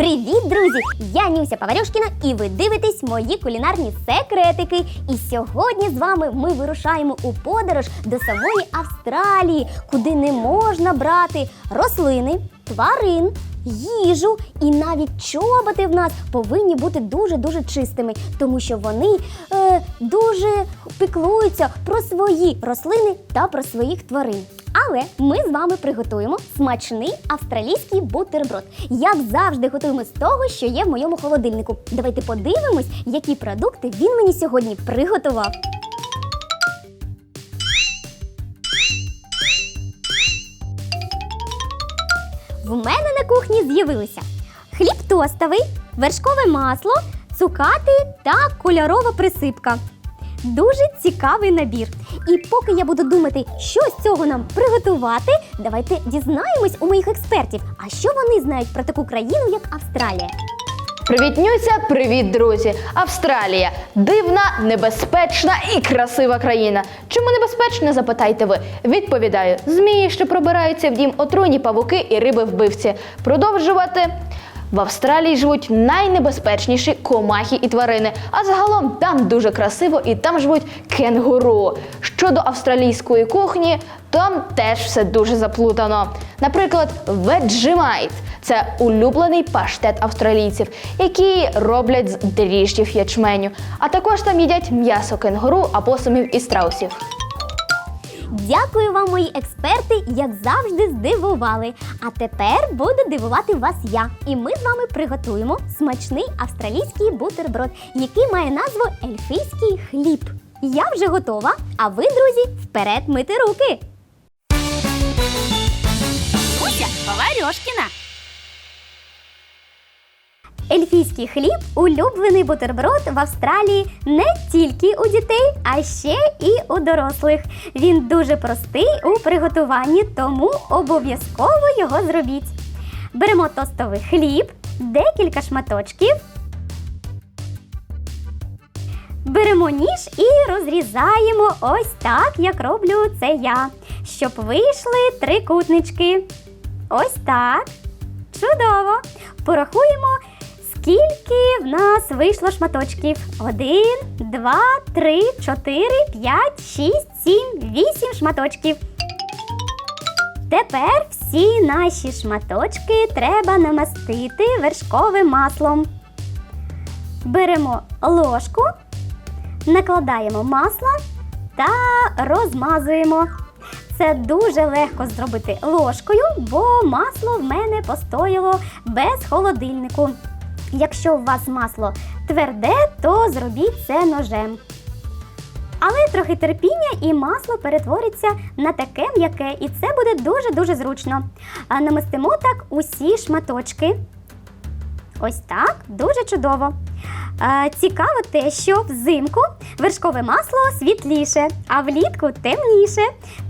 Привіт, друзі! Я Нюся Паварюшкіна, і ви дивитесь мої кулінарні секретики. І сьогодні з вами ми вирушаємо у подорож до самої Австралії, куди не можна брати рослини, тварин, їжу і навіть чоботи в нас повинні бути дуже дуже чистими, тому що вони е, дуже піклуються про свої рослини та про своїх тварин. Але ми з вами приготуємо смачний австралійський бутерброд. Як завжди, готуємо з того, що є в моєму холодильнику. Давайте подивимось, які продукти він мені сьогодні приготував. В мене на кухні з'явилися хліб тостовий, вершкове масло, цукати та кольорова присипка. Дуже цікавий набір. І поки я буду думати, що з цього нам приготувати, давайте дізнаємось у моїх експертів, а що вони знають про таку країну, як Австралія. Привіт, Нюся! Привіт, друзі! Австралія дивна, небезпечна і красива країна. Чому небезпечна, запитайте ви. Відповідаю: змії, що пробираються в дім, отруйні павуки і риби вбивці. Продовжувати. В Австралії живуть найнебезпечніші комахи і тварини. А загалом там дуже красиво і там живуть кенгуру. Щодо австралійської кухні, там теж все дуже заплутано. Наприклад, Vegemite – це улюблений паштет австралійців, який роблять з дріжджів ячменю. А також там їдять м'ясо кенгуру, апосумів і страусів. Дякую вам, мої експерти, як завжди, здивували. А тепер буду дивувати вас я. І ми з вами приготуємо смачний австралійський бутерброд, який має назву ельфійський хліб. Я вже готова, а ви, друзі, вперед мити руки. Куся Паварьошкіна. Ельфійський хліб улюблений бутерброд в Австралії не тільки у дітей, а ще і у дорослих. Він дуже простий у приготуванні, тому обов'язково його зробіть. Беремо тостовий хліб, декілька шматочків. Беремо ніж і розрізаємо ось так, як роблю це я, щоб вийшли трикутнички. Ось так. Чудово! Порахуємо, скільки в нас вийшло шматочків. Один, два, три, чотири, п'ять, шість, сім, вісім шматочків. Тепер всі наші шматочки треба намастити вершковим маслом. Беремо ложку, накладаємо масло та розмазуємо. Це дуже легко зробити ложкою, бо масло в мене постояло без холодильнику. Якщо у вас масло тверде, то зробіть це ножем. Але трохи терпіння і масло перетвориться на таке м'яке, і це буде дуже-дуже зручно. А намастимо так усі шматочки. Ось так, дуже чудово. Цікаво те, що взимку вершкове масло світліше, а влітку темніше.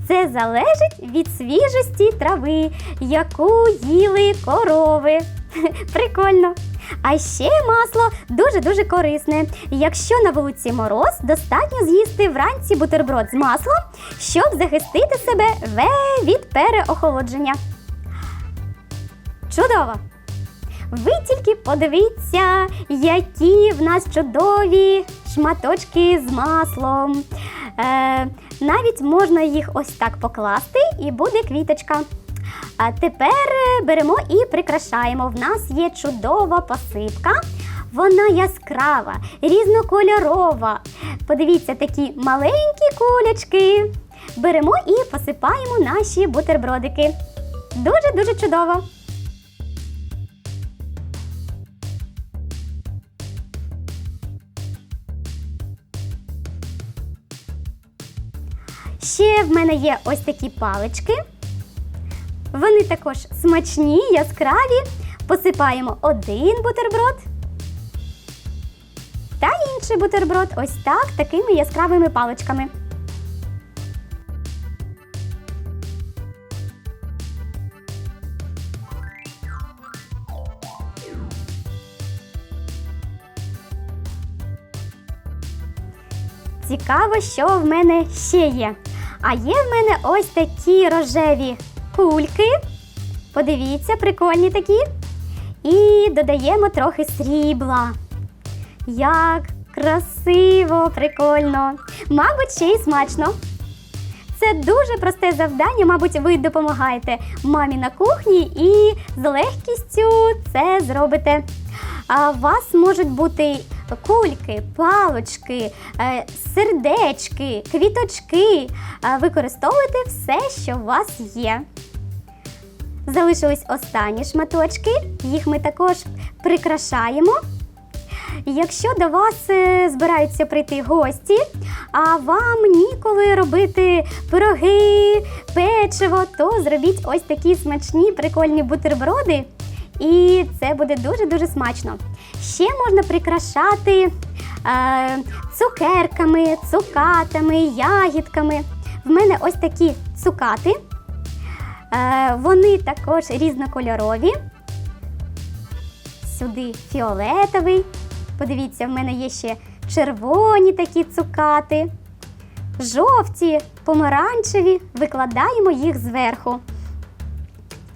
Це залежить від свіжості трави, яку їли корови. Прикольно. А ще масло дуже-дуже корисне. Якщо на вулиці мороз, достатньо з'їсти вранці бутерброд з маслом, щоб захистити себе від переохолодження. Чудово! Ви тільки подивіться, які в нас чудові шматочки з маслом. Е, навіть можна їх ось так покласти і буде квіточка. А тепер е, беремо і прикрашаємо. В нас є чудова посипка. Вона яскрава, різнокольорова. Подивіться, такі маленькі кулячки. Беремо і посипаємо наші бутербродики. Дуже-дуже чудово. Ще в мене є ось такі палички. Вони також смачні, яскраві. Посипаємо один бутерброд та інший. бутерброд ось так, такими яскравими паличками. Цікаво, що в мене ще є. А є в мене ось такі рожеві кульки. Подивіться, прикольні такі. І додаємо трохи срібла. Як красиво, прикольно. Мабуть, ще й смачно. Це дуже просте завдання, мабуть, ви допомагаєте мамі на кухні і з легкістю це зробите. А у вас можуть бути кульки, палочки, е, сердечки, квіточки. Використовуйте все, що у вас є. Залишились останні шматочки, їх ми також прикрашаємо. Якщо до вас е, збираються прийти гості, а вам ніколи робити пироги, печиво, то зробіть ось такі смачні прикольні бутерброди. І це буде дуже-дуже смачно. Ще можна прикрашати е, цукерками, цукатами, ягідками. В мене ось такі цукати. Е, вони також різнокольорові. Сюди фіолетовий. Подивіться, в мене є ще червоні такі цукати, жовті, помаранчеві. Викладаємо їх зверху.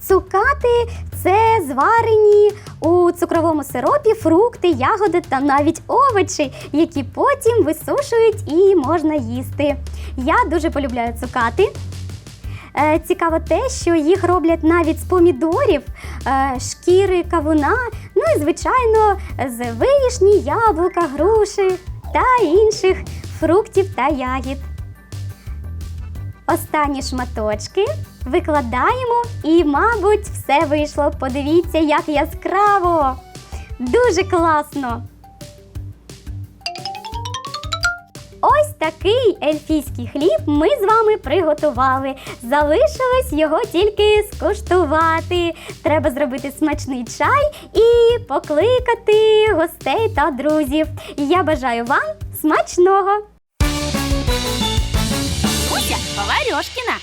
Цукати це зварені у цукровому сиропі фрукти, ягоди та навіть овочі, які потім висушують і можна їсти. Я дуже полюбляю цукати. Е, Цікаво те, що їх роблять навіть з помідорів, е, шкіри кавуна, ну і звичайно з вишні, яблука, груші та інших фруктів та ягід. Останні шматочки викладаємо і, мабуть, все вийшло. Подивіться, як яскраво! Дуже класно! Такий ельфійський хліб ми з вами приготували. Залишилось його тільки скуштувати. Треба зробити смачний чай і покликати гостей та друзів. Я бажаю вам смачного! Уся Поварьошкіна.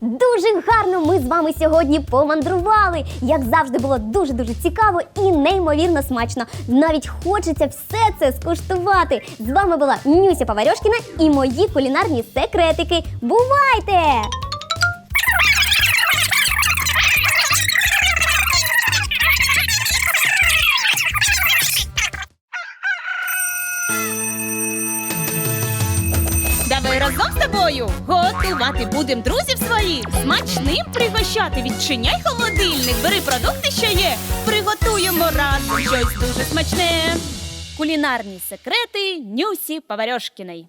Дуже гарно ми з вами сьогодні помандрували. Як завжди, було дуже дуже цікаво і неймовірно смачно. Навіть хочеться все це скуштувати. З вами була Нюся Поварьошкіна і мої кулінарні секретики. Бувайте! Тобою готувати будем друзів своїх. Смачним пригощати. Відчиняй холодильник, бери продукти, що є. Приготуємо разом щось дуже смачне. Кулінарні секрети Нюсі Поварьошкіної.